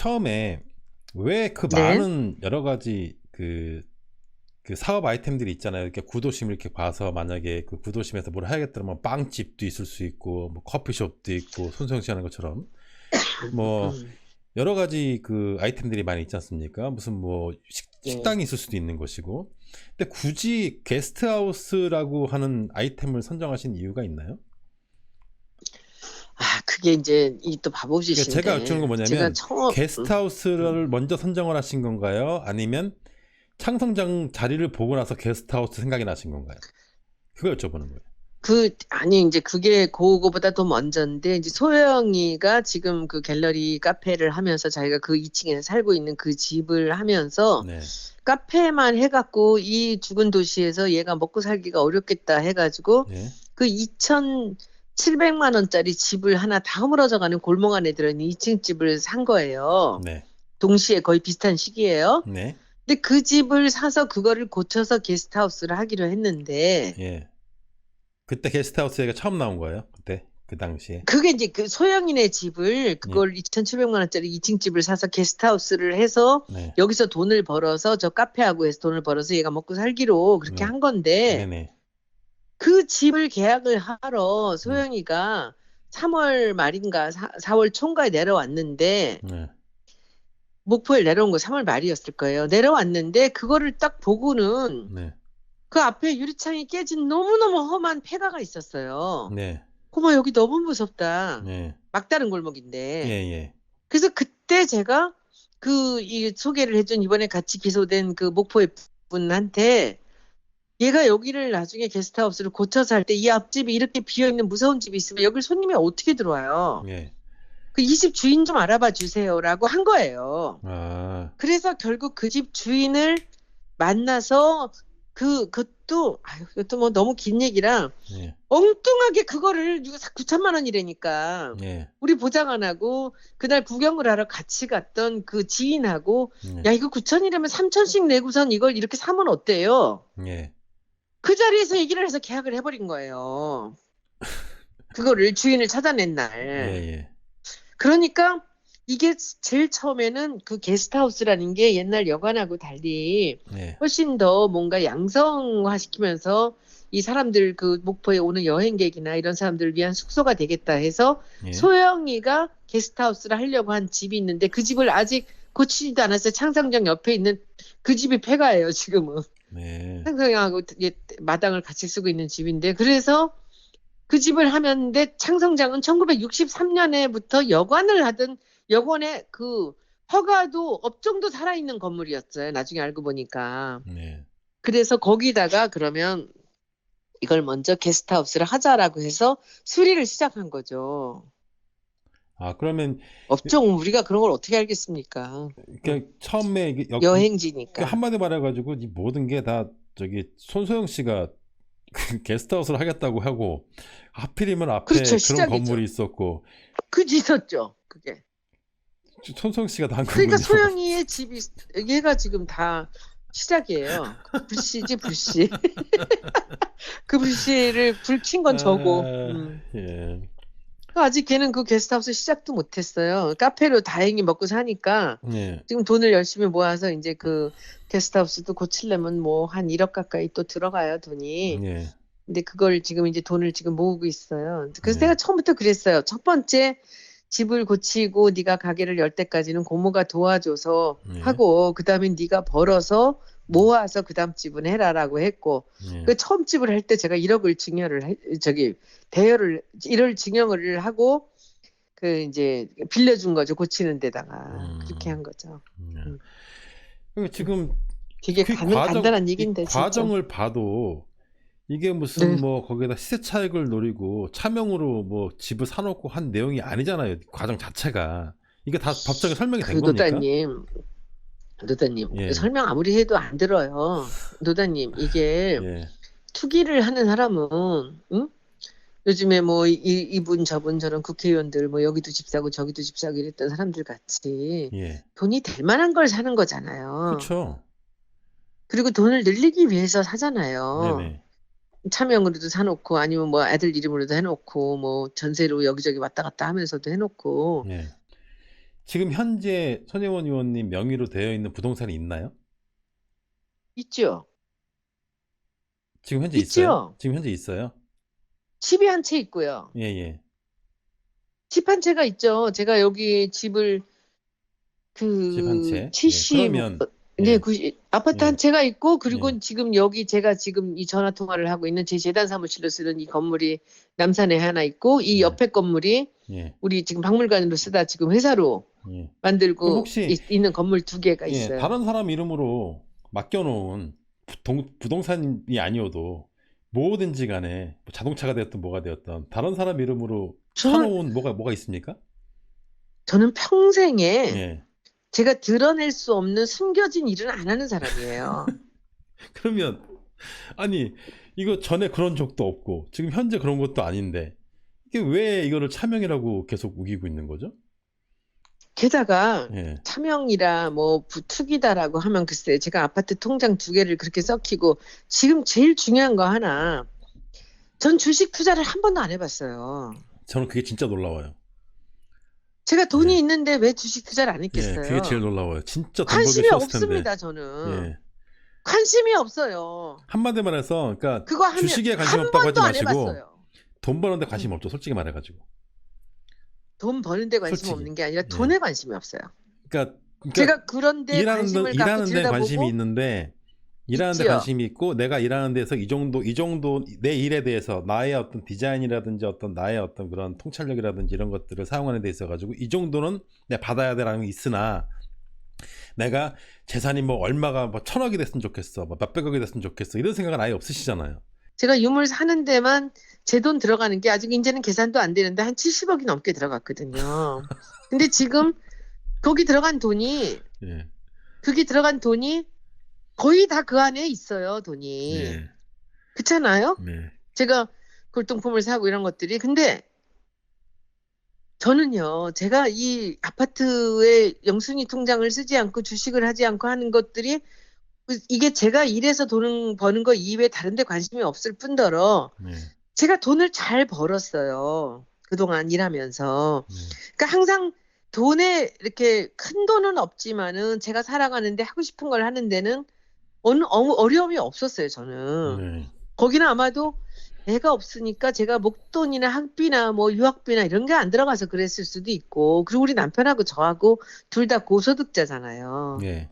처음에 왜 그 네. 많은 여러 가지 그, 그 사업 아이템들이 있잖아요. 이렇게 구도심 이렇게 봐서 만약에 그 구도심에서 뭘 해야겠다면 빵집도 있을 수 있고 뭐 커피숍도 있고 손수영 씨 하는 것처럼 뭐 음. 여러 가지 그 아이템들이 많이 있지 않습니까? 무슨 뭐 식, 예. 식당이 있을 수도 있는 것이고. 근데 굳이 게스트하우스라고 하는 아이템을 선정하신 이유가 있나요? 아, 그게 이제 이또 그러니까 바보짓인데. 제가 여쭈는 건 뭐냐면 처음 게스트하우스를 먼저 선정을 하신 건가요? 아니면 창성장 자리를 보고 나서 게스트하우스 생각이 나신 건가요? 그걸 여쭤보는 거예요. 그 아니 이제 그게 그거보다 더 먼저인데 이제 소영이가 지금 그 갤러리 카페를 하면서 자기가 그 2층에 살고 있는 그 집을 하면서 네. 카페만 해갖고 이 죽은 도시에서 얘가 먹고 살기가 어렵겠다 해가지고 네. 그 2,700만 원짜리 집을 하나 다 허물어져가는 골목 안에 들어있는 2층 집을 산 거예요. 네. 동시에 거의 비슷한 시기예요. 네. 근데 그 집을 사서 그거를 고쳐서 게스트하우스를 하기로 했는데 예. 그때 게스트하우스 얘기가 처음 나온 거예요. 그때 그 당시에. 그게 이제 그 소영이네 집을 그걸 2,700만 원짜리 2층 집을 사서 게스트하우스를 해서 네. 여기서 돈을 벌어서 저 카페하고 해서 돈을 벌어서 얘가 먹고 살기로 그렇게 네. 한 건데 네네. 그 집을 계약을 하러 소영이가 3월 말인가 사, 4월 초인가에 내려왔는데 네. 목포에 내려온 거 3월 말이었을 거예요. 내려왔는데 그거를 딱 보고는 네. 그 앞에 유리창이 깨진 너무너무 험한 폐가가 있었어요. 네. 어머 여기 너무 무섭다. 네. 막다른 골목인데. 예, 예. 그래서 그때 제가 그 이 소개를 해준 이번에 같이 기소된 그 목포의 분한테 얘가 여기를 나중에 게스트하우스를 고쳐서 할때이 앞집이 이렇게 비어있는 무서운 집이 있으면 여기 손님이 어떻게 들어와요? 예. 그이 집 주인 좀 알아봐 주세요라고 한 거예요. 아, 그래서 결국 그 집 주인을 만나서 그 그것도 아유 이것도 뭐 너무 긴 얘기라 예. 엉뚱하게 그거를 9천만 원이라니까 예. 우리 보장 안 하고 그날 구경을 하러 같이 갔던 그 지인하고 예. 야 이거 9천이라면 3천씩 내고선 이걸 이렇게 사면 어때요? 예. 그 자리에서 얘기를 해서 계약을 해버린 거예요. 그거를 주인을 찾아낸 날. 예, 예. 그러니까 이게 제일 처음에는 그 게스트하우스라는 게 옛날 여관하고 달리 예. 훨씬 더 뭔가 양성화 시키면서 이 사람들 그 목포에 오는 여행객이나 이런 사람들을 위한 숙소가 되겠다 해서 예. 소영이가 게스트하우스를 하려고 한 집이 있는데 그 집을 아직 고치지도 않았어요. 창성장 옆에 있는 그 집이 폐가예요, 지금은. 네. 예, 마당을 같이 쓰고 있는 집인데 그래서 그 집을 하면데 창성장은 1963년에부터 여관을 하던 여관의 그 허가도 업종도 살아있는 건물이었어요. 나중에 알고 보니까. 네. 그래서 거기다가 그러면 이걸 먼저 게스트하우스를 하자라고 해서 수리를 시작한 거죠. 아, 그러면 업종 우리가 그런 걸 어떻게 알겠습니까? 그 처음에 이게 여- 그 여행지니까. 한마디 말해가지고 이 모든 게 다 저기 손소영 씨가 그 게스트하우스를 하겠다고 하고 하필이면 앞에 그렇죠, 그런 시작이죠. 건물이 있었고 그 있었죠. 그게. 손소영 씨가 다한 그러니까. 소영이의 집이 얘가 지금 다 시작이에요. 불씨지 불씨. 그 불씨를 불킨건 저고. 아, 음. 예. 아직 걔는 그 게스트하우스 시작도 못했어요. 카페로 다행히 먹고 사니까 예. 지금 돈을 열심히 모아서 이제 그 게스트하우스도 고치려면 뭐 한 1억 가까이 또 들어가요 돈이. 예. 근데 그걸 지금 이제 돈을 지금 모으고 있어요. 그래서 네. 내가 처음부터 그랬어요. 첫 번째 집을 고치고 네가 가게를 열 때까지는 고모가 도와줘서 네. 하고 그다음에 네가 벌어서 모아서 그다음 집은 해라라고 했고 예. 그 처음 집을 할 때 제가 1억을 증여를 해, 저기 대여를 1억 증여를 하고 그 이제 빌려준 거죠 고치는 데다가 음. 그렇게 한 거죠. 예. 음. 그리고 지금 되게 그 가는 간단한 이 얘기인데 진짜. 과정을 봐도 이게 무슨 네. 뭐 거기다 시세 차익을 노리고 차명으로 뭐 집을 사놓고 한 내용이 아니잖아요. 과정 자체가 이게 다 법적에 설명이 그된 겁니까? 노다님, 노다님 예. 설명 아무리 해도 안 들어요. 노다님 이게 예. 투기를 하는 사람은 응? 요즘에 뭐 이, 이분 저분 저런 국회의원들 뭐 여기도 집 사고 저기도 집 사고 이랬던 사람들 같이 예. 돈이 될 만한 걸 사는 거잖아요. 그렇죠. 그리고 돈을 늘리기 위해서 사잖아요. 네네. 차명으로도 사놓고 아니면 뭐 애들 이름으로도 해놓고 뭐 전세로 여기저기 왔다 갔다 하면서도 해놓고 예. 지금 현재 손혜원 의원님 명의로 되어 있는 부동산이 있나요? 있죠. 지금 현재 있죠. 있어요? 지금 현재 있어요? 집이 한 채 있고요. 예, 예. 집 한 채가 있죠. 제가 여기 집을 그 집한 채. 70, 예, 그러면 네, 예. 90, 아파트 예. 한 채가 있고 그리고 예. 지금 여기 제가 지금 이 전화 통화를 하고 있는 제 재단 사무실로 쓰는 이 건물이 남산에 하나 있고 이 네. 옆에 건물이 예, 우리 지금 박물관으로 쓰다 지금 회사로 만들고 혹시- 있, 는 건물 두 개가 예, 있어요. 다른 사람 이름으로 맡겨놓은 부동, 부동산이 아니어도 뭐든지 간에 뭐 자동차가 되었든 뭐가 되었든 다른 사람 이름으로 사놓은 뭐가 뭐가 있습니까? 저는 평생에 예. 제가 드러낼 수 없는 숨겨진 일은 안 하는 사람이에요. 그러면 아니 이거 전에 그런 적도 없고 지금 현재 그런 것도 아닌데 이게 왜 이거를 차명이라고 계속 우기고 있는 거죠? 게다가 예. 차명이라 뭐 부투기다라고 하면 글쎄 제가 아파트 통장 두 개를 그렇게 썩히고 지금 제일 중요한 거 하나 전 주식 투자를 한 번도 안 해봤어요. 저는 그게 진짜 놀라워요. 제가 돈이 예. 있는데 왜 주식 투자를 안 예, 했겠어요? 그게 제일 놀라워요. 진짜 관심이 쉬웠을 텐데. 없습니다 저는 예. 관심이 없어요. 한마디 말해서 그러니까 주식에 관심 한 없다고 하지 마시고. 돈 버는데 관심 음. 없죠. 솔직히 말해가지고. 돈 버는데 관심 솔직히. 없는 게 아니라 예. 돈에 관심이 없어요. 그러니까, 그러니까 제가 그런데 일하는 데, 관심을 갖고 일하는 데 들여다보고 관심이 있는데 일하는 데 있지요. 관심이 있고 내가 일하는 데서 이 정도 이 정도 내 일에 대해서 나의 어떤 디자인이라든지 어떤 나의 어떤 그런 통찰력이라든지 이런 것들을 사용하는 데 있어 가지고 이 정도는 내가 받아야 되라는 게 있으나 내가 재산이 뭐 얼마가 뭐 천억이 됐으면 좋겠어 뭐 몇백억이 됐으면 좋겠어 이런 생각은 아예 없으시잖아요 제가 유물 사는 데만 제 돈 들어가는 게 아직 이제는 계산도 안 되는데 한 70억이 넘게 들어갔거든요. 근데 지금 거기 들어간 돈이 예. 그게 들어간 돈이 거의 다 그 안에 있어요, 돈이. 예. 그렇잖아요? 네. 제가 골동품을 사고 이런 것들이. 근데 저는요, 제가 이 아파트에 영순위 통장을 쓰지 않고 주식을 하지 않고 하는 것들이 이게 제가 일해서 돈 버는 거 이외에 다른 데 관심이 없을 뿐더러 네. 제가 돈을 잘 벌었어요. 그동안 일하면서. 네. 그러니까 항상 돈에 이렇게 큰 돈은 없지만은 제가 살아가는데 하고 싶은 걸 하는 데는 어느 어- 어려움이 없었어요, 저는. 네. 거기는 아마도 애가 없으니까 제가 목돈이나 학비나 뭐 유학비나 이런 게 안 들어가서 그랬을 수도 있고 그리고 우리 남편하고 저하고 둘 다 고소득자잖아요. 네.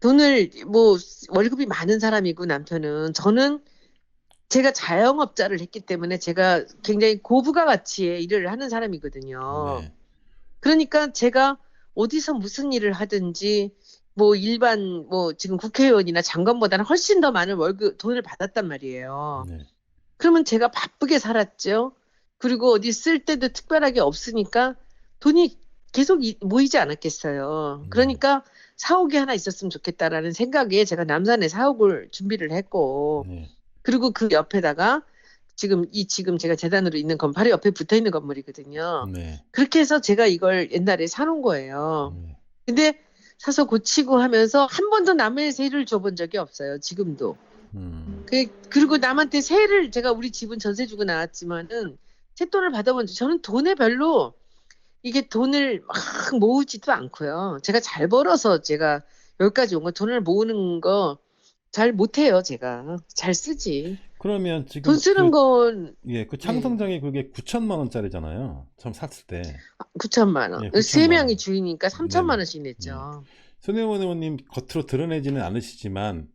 돈을 뭐 월급이 많은 사람이고 남편은 저는 제가 자영업자를 했기 때문에 제가 굉장히 고부가 가치의 일을 하는 사람이거든요. 네. 그러니까 제가 어디서 무슨 일을 하든지 뭐 일반 뭐 지금 국회의원이나 장관보다는 훨씬 더 많은 월급 돈을 받았단 말이에요. 네. 그러면 제가 바쁘게 살았죠. 그리고 어디 쓸 때도 특별하게 없으니까 돈이 계속 이- 모이지 않았겠어요. 음. 그러니까 사옥이 하나 있었으면 좋겠다라는 생각에 제가 남산에 사옥을 준비를 했고 네. 그리고 그 옆에다가 지금 이 지금 제가 재단으로 있는 건 바로 옆에 붙어 있는 건물이거든요. 네. 그렇게 해서 제가 이걸 옛날에 사놓은 거예요. 네. 근데 사서 고치고 하면서 한 번도 남의 세를 줘본 적이 없어요. 지금도. 음. 그, 그리고 남한테 세를 제가 우리 집은 전세 주고 나왔지만은 세돈을 받아본 적 저는 돈에 별로 이게 돈을 막 모으지도 않고요. 제가 잘 벌어서 제가 여기까지 온 거 돈을 모으는 거 잘 못해요. 제가 잘 쓰지. 그러면 지금 돈 쓰는 그, 건 예, 그 창성장이 그게 9천만 원짜리잖아요. 처음 샀을 때. 9천만 원. 예, 9천만 세 원. 명이 주인이니까 3천만 네네. 원씩 냈죠. 손혜원 의원님 겉으로 드러내지는 않으시지만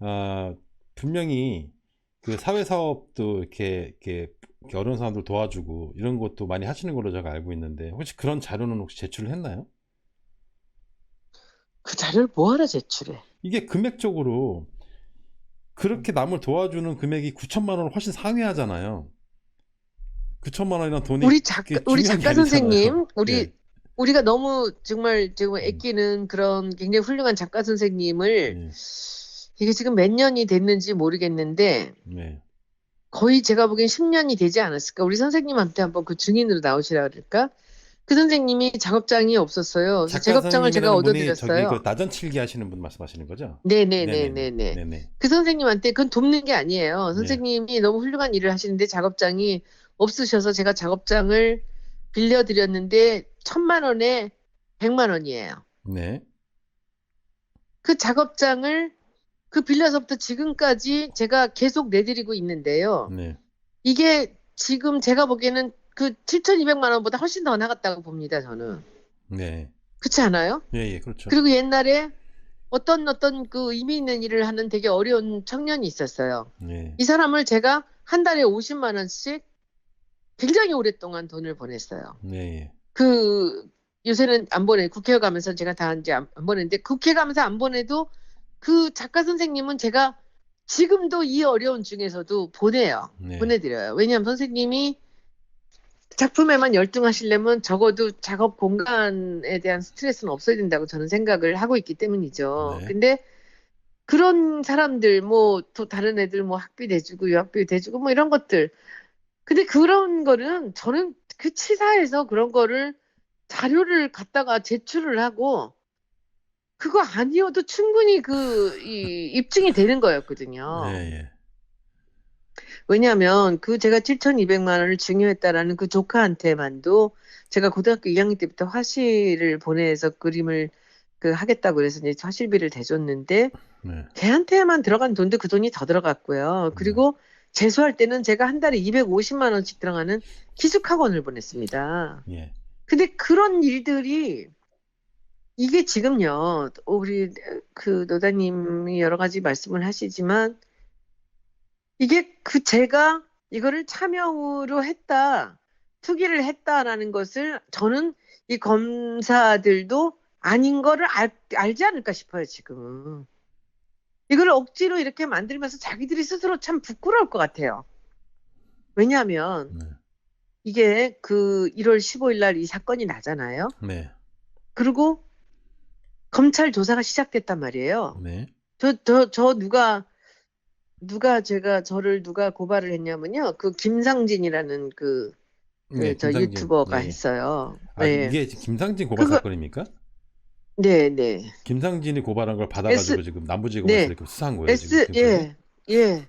아, 분명히 그 사회 사업도 이렇게 이렇게 이렇게 어려운 사람들 도와주고 이런 것도 많이 하시는 걸로 제가 알고 있는데 혹시 그런 자료는 혹시 제출을 했나요? 그 자료를 뭐하러 제출해? 이게 금액적으로 그렇게 남을 도와주는 금액이 9천만 원을 훨씬 상회하잖아요. 9천만 원이란 돈이 우리 작가 우리 작가 선생님. 우리 예. 우리가 너무 정말 지금 음. 애끼는 그런 굉장히 훌륭한 작가 선생님을 예, 이게 지금 몇 년이 됐는지 모르겠는데 네. 거의 제가 보기엔 10년이 되지 않았을까? 우리 선생님한테 한번 그 증인으로 나오시라 그럴까? 그 선생님이 작업장이 없었어요. 작업장을 제가 얻어드렸어요. 저기 그 나전칠기 하시는 분 말씀하시는 거죠? 네네네네네. 네네. 그 선생님한테 그건 돕는 게 아니에요. 선생님이 너무 훌륭한 일을 하시는데 작업장이 없으셔서 제가 작업장을 빌려드렸는데 천만 원에 백만 원이에요. 네. 그 작업장을 그 빌려서부터 지금까지 제가 계속 내드리고 있는데요. 네. 이게 지금 제가 보기에는 그 7,200만 원보다 훨씬 더 나갔다고 봅니다, 저는. 네. 그렇지 않아요? 예, 예, 그렇죠. 그리고 옛날에 어떤 어떤 그 의미 있는 일을 하는 되게 어려운 청년이 있었어요. 네. 이 사람을 제가 한 달에 50만 원씩 굉장히 오랫동안 돈을 보냈어요. 네, 예. 그 요새는 안 보내 국회 가면서 제가 다 이제 안, 안 보내는데 국회 가면서 안 보내도 그 작가 선생님은 제가 지금도 이 어려운 중에서도 보내요. 네. 보내드려요. 왜냐하면 선생님이 작품에만 열중하시려면 적어도 작업 공간에 대한 스트레스는 없어야 된다고 저는 생각을 하고 있기 때문이죠. 네. 근데 그런 사람들 뭐 또 다른 애들 뭐 학비 내주고 유학비 대주고 뭐 이런 것들 근데 그런 거는 저는 그 치사해서 그런 거를 자료를 갖다가 제출을 하고 그거 아니어도 충분히 그 이, 입증이 되는 거였거든요. 네, 예. 왜냐하면 그 제가 7,200만 원을 증여했다라는 그 조카한테만도 제가 고등학교 2학년 때부터 화실을 보내서 그림을 그 하겠다고 그래서 이제 화실비를 대줬는데 네. 걔한테만 들어간 돈도 그 돈이 더 들어갔고요. 그리고 재수할 때는 제가 한 달에 250만 원씩 들어가는 기숙학원을 보냈습니다. 예. 근데 그런 일들이 이게 지금요, 우리 그 노다님이 여러 가지 말씀을 하시지만 이게 그 제가 이거를 차명으로 했다, 투기를 했다라는 것을 저는 이 검사들도 아닌 거를 알, 알지 않을까 싶어요, 지금. 이걸 억지로 이렇게 만들면서 자기들이 스스로 참 부끄러울 것 같아요. 왜냐하면 네. 이게 그 1월 15일 날 이 사건이 나잖아요. 네. 그리고 검찰 조사가 시작됐단 말이에요. 네. 저, 저, 저 누가, 누가 제가 저를 누가 고발을 했냐면요. 그 김상진이라는 그, 그 네, 저 김상진. 유튜버가 예. 했어요. 아, 네. 이게 지금 김상진 고발 그거- 사건입니까? 네, 네. 김상진이 고발한 걸 받아가지고 지금 남부지검에서 네. 이렇게 수사한 거예요. 지금 S, 지금 예, 예.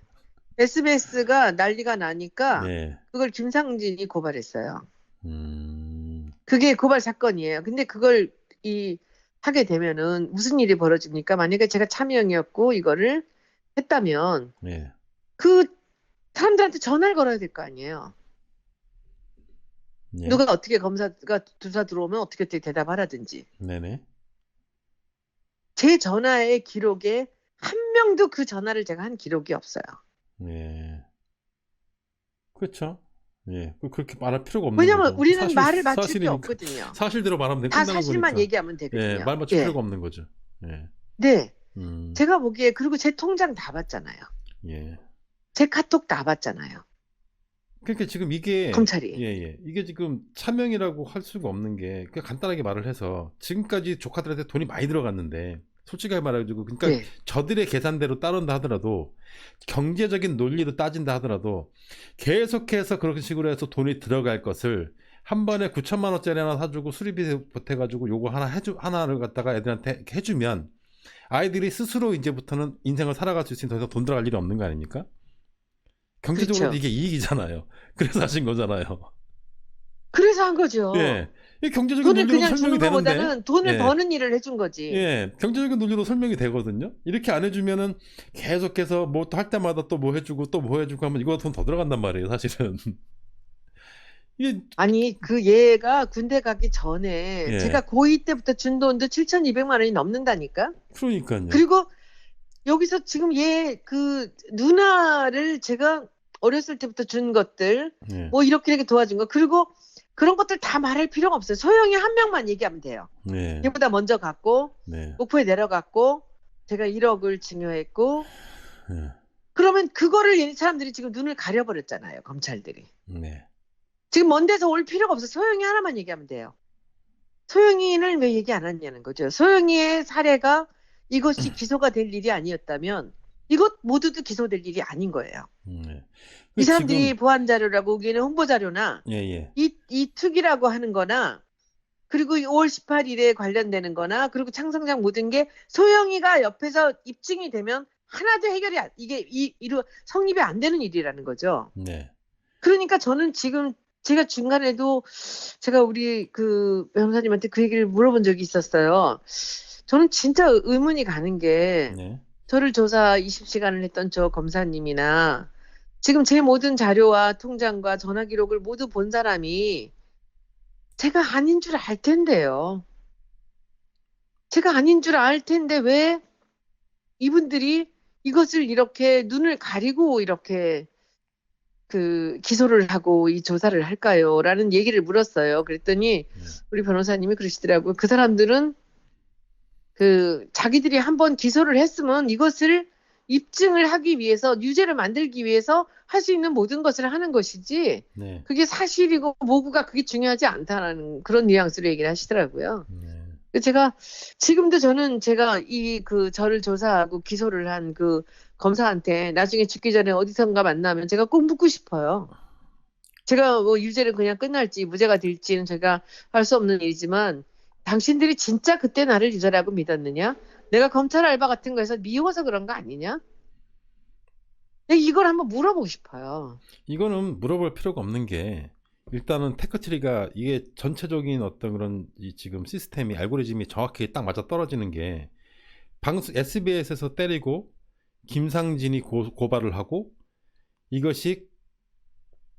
SBS가 난리가 나니까 네. 그걸 김상진이 고발했어요. 음. 그게 고발 사건이에요. 근데 그걸 이 하게 되면은 무슨 일이 벌어집니까? 만약에 제가 참여형이었고 이거를 했다면 네. 그 사람들한테 전화를 걸어야 될 거 아니에요. 네. 누가 어떻게 검사가 조사 들어오면 어떻게 어떻게 대답하라든지. 네네. 제 전화의 기록에 한 명도 그 전화를 제가 한 기록이 없어요. 네. 그렇죠. 예. 그- 그렇게 말할 필요가 없는 왜냐면 거죠. 우리는 사실- 말을 맞출 게 사실이니까. 없거든요. 사실대로 말하면 돼다 끝나는 사실만 거니까. 얘기하면 되거든요. 예, 말 맞출 예. 필요가 없는 거죠. 예. 네. 음. 제가 보기에 그리고 제 통장 다 봤잖아요. 예. 제 카톡 다 봤잖아요. 그러니까 지금 이게 검찰이. 예, 예. 이게 지금 차명이라고 할 수가 없는 게 그냥 간단하게 말을 해서 지금까지 조카들한테 돈이 많이 들어갔는데 솔직하게 말해가지고 그러니까 네. 저들의 계산대로 따른다 하더라도 경제적인 논리로 따진다 하더라도 계속해서 그런 식으로 해서 돈이 들어갈 것을 한 번에 9천만 원짜리 하나 사주고 수리비 보태가지고 요거 하나 해주 하나를 갖다가 애들한테 해주면 아이들이 스스로 이제부터는 인생을 살아갈 수 있으니 더 이상 돈 들어갈 일이 없는 거 아닙니까? 경제적으로 그렇죠. 이게 이익이잖아요. 그래서 하신 거잖아요. 그래서 한 거죠. 예. 이 경제적인 돈을 논리로 그냥 설명이 주는. 것보다는 돈을 예. 버는 일을 해준 거지. 예, 경제적인 논리로 설명이 되거든요. 이렇게 안 해주면은 계속해서 뭐 또 할 때마다 또 뭐 해주고 또 뭐 해주고 하면 이거 돈 더 들어간단 말이에요, 사실은. 이게 아니 그 얘가 군대 가기 전에 예. 제가 고2 때부터 준 돈도 7,200만 원이 넘는다니까. 그러니까요. 그리고 여기서 지금 얘 그 누나를 제가 어렸을 때부터 준 것들 예, 뭐 이렇게 이렇게 도와준 거 그리고 그런 것들 다 말할 필요가 없어요. 소영이 한 명만 얘기하면 돼요. 네, 얘보다 먼저 갔고 네, 목포에 내려갔고 제가 1억을 증여했고 네, 그러면 그거를 이 사람들이 지금 눈을 가려버렸잖아요. 검찰들이. 네, 지금 먼 데서 올 필요가 없어. 소영이 하나만 얘기하면 돼요. 소영이는 왜 얘기 안 했냐는 거죠. 소영이의 사례가 이것이 기소가 될 일이 아니었다면 이것 모두도 기소될 일이 아닌 거예요. 네. 이 사람들이 지금- 보안 자료라고 우기는 홍보 자료나 예, 예, 이, 이 투기라고 하는 거나 그리고 5월 18일에 관련되는 거나 그리고 창성장 모든 게 소영이가 옆에서 입증이 되면 하나도 해결이 안, 이게 이, 이루 성립이 안 되는 일이라는 거죠. 네, 그러니까 저는 지금 제가 중간에도 제가 우리 그 변호사님한테 그 얘기를 물어본 적이 있었어요. 저는 진짜 의문이 가는 게 네. 저를 조사 20시간을 했던 저 검사님이나 지금 제 모든 자료와 통장과 전화 기록을 모두 본 사람이 제가 아닌 줄 알 텐데요. 제가 아닌 줄 알 텐데 왜 이분들이 이것을 이렇게 눈을 가리고 이렇게 그 기소를 하고 이 조사를 할까요? 라는 얘기를 물었어요. 그랬더니 네. 우리 변호사님이 그러시더라고요. 그 사람들은 그 자기들이 한번 기소를 했으면 이것을 입증을 하기 위해서 유죄를 만들기 위해서 할 수 있는 모든 것을 하는 것이지 네. 그게 사실이고 모구가 그게 중요하지 않다라는 그런 뉘앙스로 얘기를 하시더라고요. 네. 제가 지금도 저는 제가 이 그 저를 조사하고 기소를 한 그 검사한테 나중에 죽기 전에 어디선가 만나면 제가 꼭 묻고 싶어요. 제가 뭐 유죄를 그냥 끝날지 무죄가 될지는 제가 할 수 없는 일이지만 당신들이 진짜 그때 나를 유죄라고 믿었느냐? 내가 검찰 알바 같은 거에서 미워서 그런 거 아니냐? 이걸 한번 물어보고 싶어요. 이거는 물어볼 필요가 없는 게 일단은 테크트리가 이게 전체적인 어떤 그런 이 지금 시스템이 알고리즘이 정확히 딱 맞아 떨어지는 게 방송 SBS에서 때리고 김상진이 고, 고발을 하고 이것이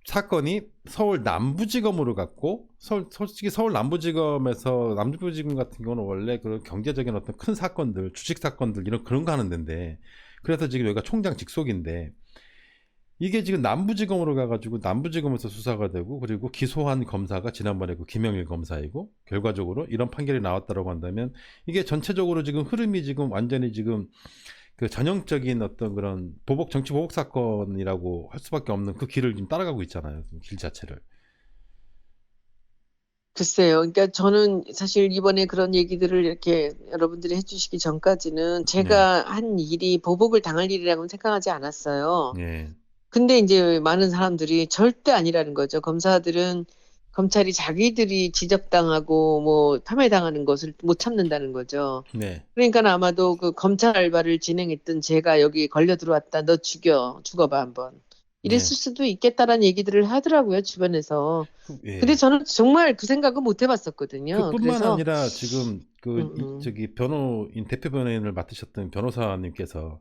사건이 서울 남부지검으로 갔고 서울, 솔직히 서울 남부지검에서 남부지검 같은 경우는 원래 그런 경제적인 어떤 큰 사건들 주식 사건들 이런 그런 거 하는 데인데 그래서 지금 여기가 총장 직속인데 이게 지금 남부지검으로 가가지고 남부지검에서 수사가 되고 그리고 기소한 검사가 지난번에 그 김영일 검사이고 결과적으로 이런 판결이 나왔다라고 한다면 이게 전체적으로 지금 흐름이 지금 완전히 지금 그 전형적인 어떤 그런 보복 정치 보복 사건이라고 할 수밖에 없는 그 길을 지금 따라가고 있잖아요 길 자체를 글쎄요. 그러니까 저는 사실 이번에 그런 얘기들을 이렇게 여러분들이 해주시기 전까지는 제가 한 일이 보복을 당할 일이라고는 생각하지 않았어요. 예 근데 이제 많은 사람들이 절대 아니라는 거죠. 검사들은 검찰이 자기들이 지적당하고 뭐 폄훼당하는 것을 못 참는다는 거죠. 네. 그러니까 아마도 그 검찰 알바를 진행했던 제가 여기 걸려 들어왔다. 너 죽여. 죽어봐 한번. 이랬을 수도 있겠다라는 얘기들을 하더라고요. 주변에서. 그- 예. 근데 저는 정말 그 생각은 못 해봤었거든요. 그뿐만 그래서 아니라 지금 그 음, 이- 음. 저기 변호인 대표 변호인을 맡으셨던 변호사님께서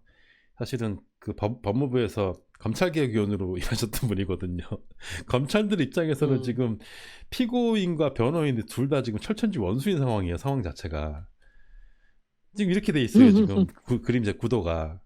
사실은 그 법, 법무부에서 검찰개혁위원으로 일하셨던 분이거든요. 검찰들 입장에서는 음. 지금 피고인과 변호인 둘 다 지금 철천지 원수인 상황이에요. 상황 자체가 지금 이렇게 돼 있어요. 지금 그 그림 제 구도가